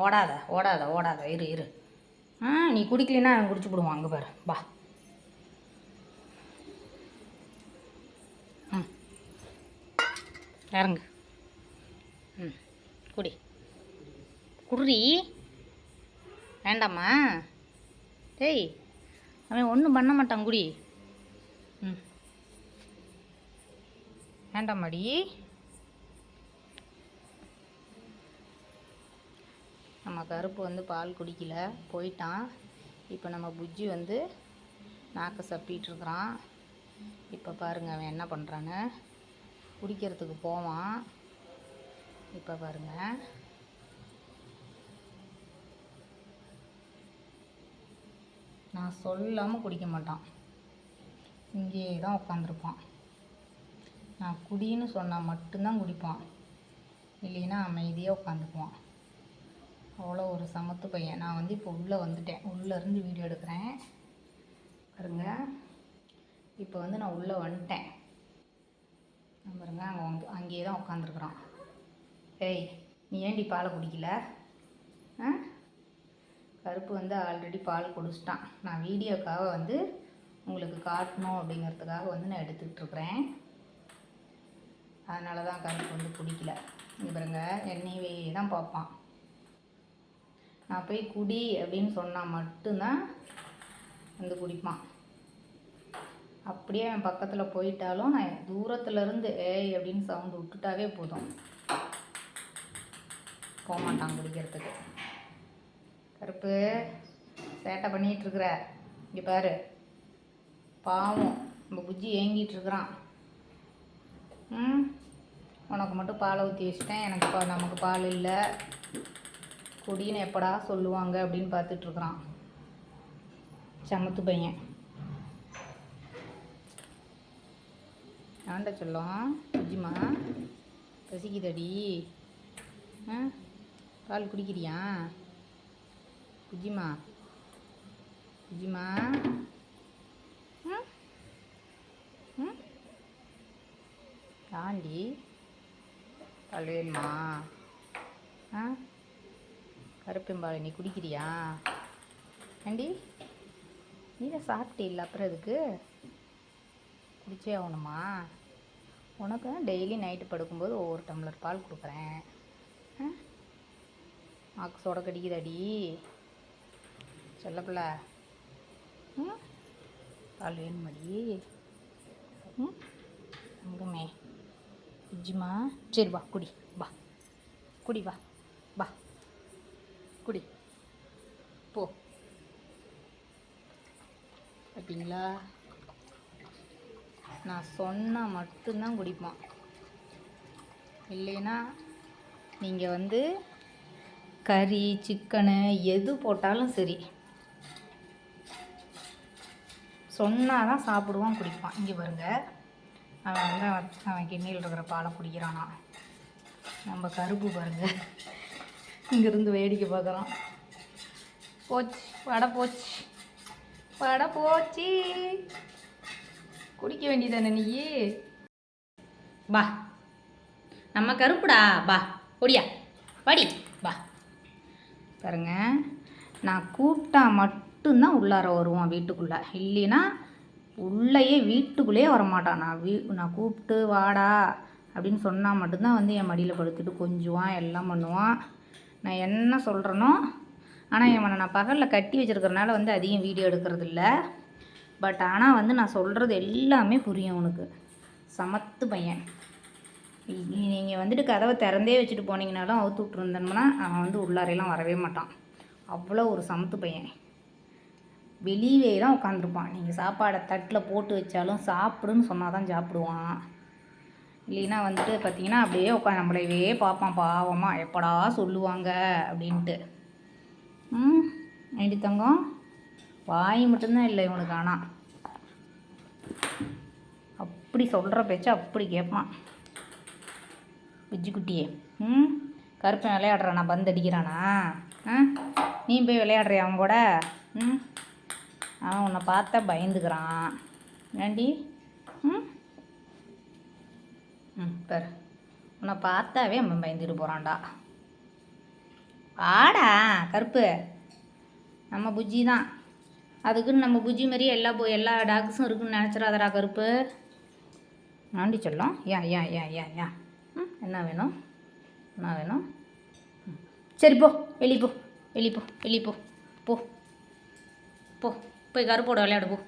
ஓடாத ஓடாத ஓடாத. இரு இரு. ஆ நீ குடிக்கலைன்னா அவன் குடிச்சு விடுவான் அங்கே பாரு. வா. ம். இறங்கு. ம். குடி. குடி வேண்டாமா டேய் அவன் ஒன்றும் பண்ண மாட்டான். குடி. ம். வேண்டாமாடி நம்ம கருப்பு வந்து பால் குடிக்கல போயிட்டான். இப்போ நம்ம புஜ்ஜி வந்து நாக்கை சப்பிட்டுருக்குறான். இப்போ பாருங்க அவன் என்ன பண்ணுறான்னு குடிக்கிறதுக்கு போவான். இப்போ பாருங்க. நான் சொல்லாமல் குடிக்க மாட்டான். இங்கேயே தான் உட்காந்துருப்பான் நான் குடின்னு சொன்னால் மட்டும்தான் குடிப்பான். இல்லைன்னா அமைதியாக உட்காந்துக்குவான் அவ்வளோ ஒரு சமத்து பையன். நான் வந்து இப்போ உள்ளே வந்துட்டேன். உள்ளேருந்து வீடியோ எடுக்கிறேன். பாருங்க. இப்போ வந்து நான் உள்ளே வந்துட்டேன். பாருங்க. அங்கே வந்து அங்கேயே தான் உட்காந்துருக்குறான் ஏய் நீ ஏண்டி பாலை குடிக்கல? ஆ? கருப்பு வந்து ஆல்ரெடி பால் குடிச்சிட்டான். நான் வீடியோக்காக வந்து உங்களுக்கு காட்டணும் அப்படிங்கிறதுக்காக வந்து நான் எடுத்துக்கிட்டுருக்குறேன். அதனால தான் கருப்பு வந்து பிடிக்கல இங்கே பாருங்க. என்னையவே தான் பார்ப்பான். நான் போய் குடி அப்படின்னு சொன்னால் மட்டும்தான் வந்து குடிப்பான். அப்படியே என் பக்கத்தில் போயிட்டாலும் நான் தூரத்துலேருந்து ஏய் அப்படின்னு சவுண்டு விட்டுட்டாவே போதும். போகமாட்டான் குடிக்கிறதுக்கு. கருப்பு சேட்டை பண்ணிகிட்ருக்குற இங்கே பாரு. பாவம் நம்ம புஜ்ஜி ஏங்கிட்டுருக்குறான் ம்? உனக்கு மட்டும் பாலை ஊற்றி வச்சிட்டேன். எனக்கு பா நமக்கு பால் இல்லை. கொடின்னு எப்படா சொல்லுவாங்க அப்படின்னு பார்த்துட்ருக்குறான். சமத்து பையன். ஆண்ட சொல்லும் புஜ்ஜிமா பசிக்குதடி. ஆ? பால் குடிக்கிறியா? குஜிமா குஜிமா ம் ம் ஆண்டி பால் வேணுமா ஆ? கருப்பெம்பால் நீ குடிக்கிறியா? ஆண்டி நீ தான் சாப்பிட்டீல்ல அப்புறம் அதுக்கு குடிச்சே ஆகணுமா? உனக்கு தான் டெய்லி நைட்டு படுக்கும்போது ஒவ்வொரு டம்ளர் பால் கொடுக்குறேன். ஆ? நாக்கு சொட கடிக்குதாடி? சொல்லப்பில்ல ம் பால் வேணுமாடி? ம் அங்குமே இஜ்ஜிமா? சரி வா குடி. வா. குடி வா. வா. குடி. போ. அப்படிங்களா? நான் சொன்னால் மட்டும்தான் குடிப்பான். இல்லைன்னா நீங்கள் வந்து கறி சிக்கனு எது போட்டாலும் சரி. சொன்னால் தான் சாப்பிடுவான் குடிப்பான். இங்கே பாருங்க. அவன் வந்து அவன் அவன் கிண்ணியில் இருக்கிற பாலை குடிக்கிறானா. நம்ம கருப்பு பாருங்க. இங்கேருந்து வேடிக்கை பார்க்குறோம் போச்சு வடை போச்சு. வடை போச்சு. குடிக்க வேண்டியதானே நீ? பா. நம்ம கருப்புடா. பா. ஒடியா படி பா. பாருங்க நான் கூப்பிட்டா மட்டும்தான் உள்ளார வருவான் வீட்டுக்குள்ளே. இல்லைன்னா உள்ளேயே வீட்டுக்குள்ளேயே வரமாட்டான். நான் வீ நான் கூப்பிட்டு வாடா அப்படின்னு சொன்னால் மட்டும்தான் வந்து என் மடியில் படுத்துட்டு கொஞ்சுவான் எல்லாம் பண்ணுவான். நான் என்ன சொல்கிறேனோ ஆனால் இவனை நான் பகலில் கட்டி வச்சுருக்கிறனால வந்து அதிகம் வீடியோ எடுக்கிறது இல்லை பட் ஆனால் வந்து நான் சொல்கிறது எல்லாமே புரியும் உனக்கு. சமத்து பையன். நீங்கள் வந்துட்டு கதவை திறந்தே வச்சுட்டு போனீங்கனாலும் அவுத்து விட்டுருந்தோம்னா அவன் வந்து உள்ளாரையெல்லாம் வரவே மாட்டான். அவ்வளோ ஒரு சமத்து பையன். வெளியவே தான் உட்காந்துருப்பான் நீங்கள் சாப்பாடை தட்டில் போட்டு வச்சாலும் சாப்பிடுன்னு சொன்னால் தான் சாப்பிடுவான். இல்லைன்னா வந்துட்டு பார்த்தீங்கன்னா அப்படியே உட்காந்து நம்மளையவே பார்ப்பான். பாவமாக எப்படா சொல்லுவாங்க அப்படின்ட்டு. ம் ஐடி தங்கம். வாய் மட்டும்தான் இல்லை இவனுக்கு ஆனால் அப்படி சொல்கிற பேச்சு அப்படி கேட்பான் விஜி குட்டியே. ம் கருப்பன் விளையாடுறானா. பந்து அடிக்கிறானா? ஆ நீ போய் விளையாடுறியா அவன் கூட? ம் அவன் உன்னை பார்த்தா பயந்துக்கிறான். ஏண்டி ம் ம். பாரு. உன்னை பார்த்தாவே அவன் பயந்துட்டு போகிறான்டா ஆடா கருப்பு. நம்ம புஜ்ஜி தான். அதுக்குன்னு நம்ம புஜ்ஜி மாதிரியே எல்லா போ எல்லா டாக்ஸும் இருக்குன்னு நினச்சிடாதடா கருப்பு. நாண்டி சொல்லும்? ஏன் ஏன் ஏன் ஏன் ஏன் ம் என்ன வேணும்? என்ன வேணும்? சரி போ. வெளியே போ. வெளியே போ. வெளியே போ. போ. போ. போய் கருப்போட விளையாடு போ.